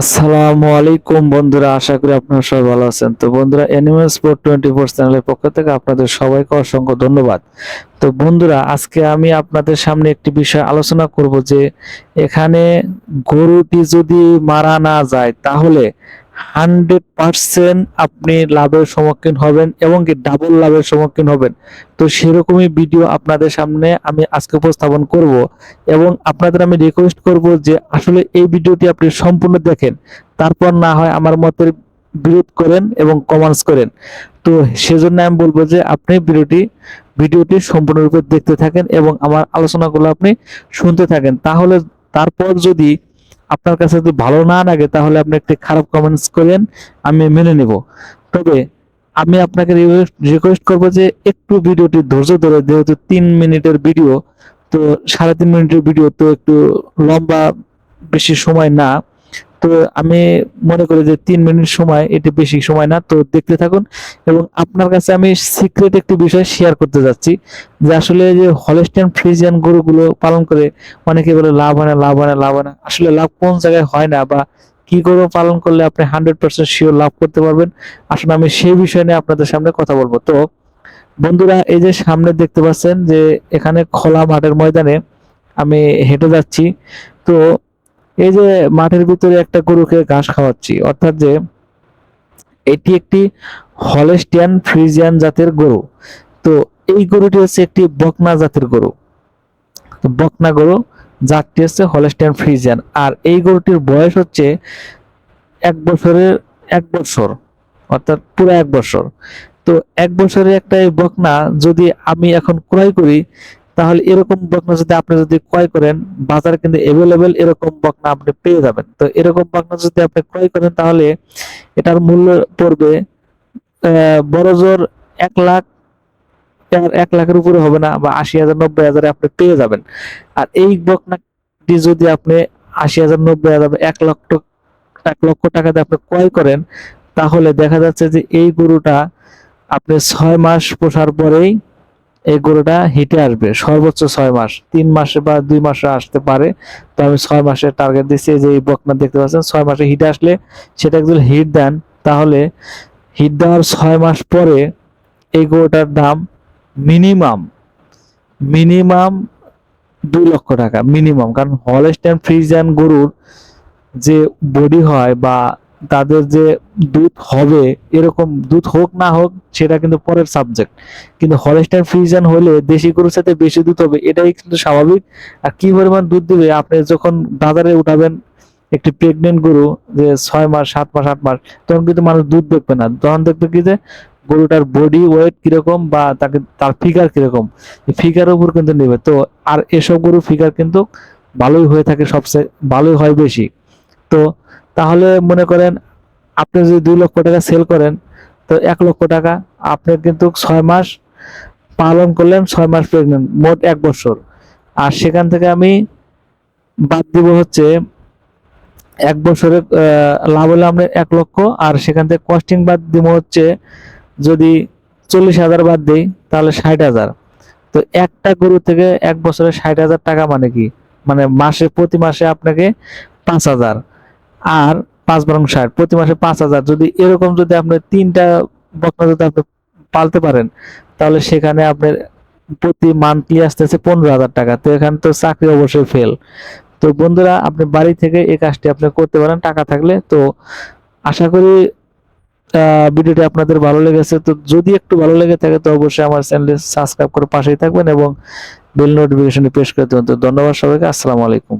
আসসালামু আলাইকুম বন্ধুরা, আশা করি আপনারা সবাই ভালো আছেন। তো বন্ধুরা অ্যানিমেল স্পোর্ট টোয়েন্টি ফোর চ্যানেলের পক্ষ থেকে আপনাদের সবাইকে অসংখ্য ধন্যবাদ। তো বন্ধুরা, আজকে আমি আপনাদের সামনে একটি বিষয় আলোচনা করব যে, এখানে গরুটি যদি মারা না যায়, তাহলে হান্ড্রেড পার্সেন্ট আপনি লাভের সম্মুখীন হবেন এবং কি ডাবল লাভের সম্মুখীন হবেন। তো সেরকমই ভিডিও আপনাদের সামনে আমি আজকে উপস্থাপন করব এবং আপনাদের আমি রিকোয়েস্ট করব যে আসলে এই ভিডিওটি আপনি সম্পূর্ণ দেখেন, তারপর না হয় আমার মতের বিরোধ করেন এবং কমেন্টস করেন। তো সেজন্য আমি বলব যে আপনি ভিডিওটি ভিডিওটি সম্পূর্ণরূপে দেখতে থাকেন এবং আমার আলোচনাগুলো আপনি শুনতে থাকেন। তাহলে তারপর যদি আপনার কাছে যদি ভালো না লাগে, তাহলে আপনি একটি খারাপ কমেন্টস করেন, আমি মেনে নেব। তবে আমি আপনাকে রিকোয়েস্ট করব যে একটু ভিডিওটি ধৈর্য ধরে, যেহেতু তিন মিনিটের ভিডিও, তো সাড়ে তিন মিনিটের ভিডিও তো একটু লম্বা, বেশি সময় না। তো আমি মনে করি যে তিন মিনিট সময়, এটি বেশি সময় না, তো দেখতে থাকুন। এবং আপনার কাছে আমি সিক্রেট একটি বিষয় শেয়ার করতে যাচ্ছি, যে আসলে যে হলস্টেন ফ্রিজিয়ান গরুগুলো পালন করে অনেকে বলে, লাভ হয় না, লাভ হয় না, লাভ হয় না। আসলে লাভ কোন জায়গায় হয় না, বা কি গরু পালন করলে আপনি হান্ড্রেড পার্সেন্ট শিওর লাভ করতে পারবেন? আসলে আমি সেই বিষয় নিয়ে আপনাদের সামনে কথা বলব। তো বন্ধুরা, এই যে সামনে দেখতে পাচ্ছেন যে এখানে খোলা মাঠের ময়দানে আমি হেঁটে যাচ্ছি। তো এই যে মাঠের ভিতরে একটা গরুকে ঘাস খাওয়াচ্ছি, অর্থাৎ যে এটি একটি হলেস্টিয়ান ফ্রিজিয়ান জাতের গরু। তো এই গরুটি হচ্ছে একটি বকনা জাতের গরু। বকনা গরু, জাতটি হচ্ছে হলেস্টিয়ান ফ্রিজিয়ান। আর এই গরুটির বয়স হচ্ছে এক বছরের, এক বছর, অর্থাৎ পুরো এক বছর। তো এক বছরের একটা বকনা যদি আমি এখন ক্রয় করি তাহলে এরকম বকনা যদি আপনি যদি ক্রয় করেন, বাজারে কিন্তু এভেলেবেল এরকম বকনা আপনি পেয়ে যাবেন। তো এরকম বকনা যদি আপনি ক্রয় করেন, তাহলে এটার মূল্য পড়বে বড় জোর এক লাখ এক লাখের উপরে হবে না, বা আশি হাজার, নব্বই হাজারে আপনি পেয়ে যাবেন। আর এই বকনাটি যদি আপনি আশি হাজার, নব্বই হাজার এক লক্ষ এক লক্ষ টাকাতে আপনি ক্রয় করেন, তাহলে দেখা যাচ্ছে যে এই গরুটা আপনি ছয় মাস পোষার পরেই এই গরুটা হিটে আসবে, সর্বোচ্চ ছয় মাস। তিন মাসে বা দুই মাসে আসতে পারে, তো আমি ছয় মাসের টার্গেট দিচ্ছি যে এই বকনা দেখতে পাচ্ছেন, ছয় মাসে হিটে আসলে সেটা যদি হিট দেন, তাহলে হিট দেওয়ার ছয় মাস পরে এই গরুটার দাম মিনিমাম মিনিমাম দুই লক্ষ টাকা, মিনিমাম। কারণ হলস্টাইন ফ্রিজিয়ান গরুর যে বডি হয় বা তাদের যে দুধ হবে, এরকম দুধ হোক না হোক, সেটা কিন্তু পরের সাবজেক্ট কিন্তু হলস্টাইন ফ্রিজিয়ান হলে দেশি গরুর সাথে বেশি দুধ হবে, এটাই কিন্তু স্বাভাবিক। আর কি পরিমাণ দুধ দিবে? আপনি যখন বাজারে উঠাবেন একটি প্রেগনেন্ট গরু, যে ছয় মাস, সাত মাস, আট মাস, তখন কিন্তু মানুষ দুধ দেখবে না। তখন দেখবে কি যে, গরুটার বডি ওয়েট কীরকম বা তাকে, তার ফিগার কীরকম? ফিগারের উপর কিন্তু নেবে তো, আর এসব গরু ফিগার কিন্তু ভালোই হয়ে থাকে সবচেয়ে, ভালোই হয় বেশি। তো তাহলে মনে করেন আপনি যদি দুই লক্ষ টাকা সেল করেন, তো এক লক্ষ টাকা আপনি কিন্তু ছয় মাস পালন করলেন, ছয় মাস প্রেগনেন্ট মোট এক বছর। আর সেখান থেকে আমি বাদ দিব হচ্ছে এক বছরে লাভ হলে আমরা এক লক্ষ, আর সেখান থেকে কস্টিং বাদ দিব হচ্ছে যদি চল্লিশ হাজার বাদ দিই, তাহলে ষাট হাজার। তো একটা গরু থেকে এক বছরে ষাট হাজার টাকা মানে কি? মানে মাসে, প্রতি মাসে আপনাকে পাঁচ হাজার। আর পাঁচ বরং ষাট। প্রতি মাসে পাঁচ হাজার। যদি এরকম যদি আপনি তিনটা বকনা যদি আপনি পালতে পারেন, তাহলে সেখানে আপনার প্রতি মান্থলি আসতেছে পনেরো হাজার টাকা। তো এখানে তো চাকরি অবশ্যই ফেল তো বন্ধুরা, আপনি বাড়ি থেকে এই কাজটি আপনি করতে পারেন, টাকা থাকলে। তো আশা করি ভিডিওটি আপনাদের ভালো লেগেছে। তো যদি একটু ভালো লেগে থাকে, তো অবশ্যই আমার চ্যানেলে সাবস্ক্রাইব করে পাশেই থাকবেন এবং বেল নোটিফিকেশনটি প্রেস করে দেবেন। তো ধন্যবাদ সবাইকে। আসসালামু আলাইকুম।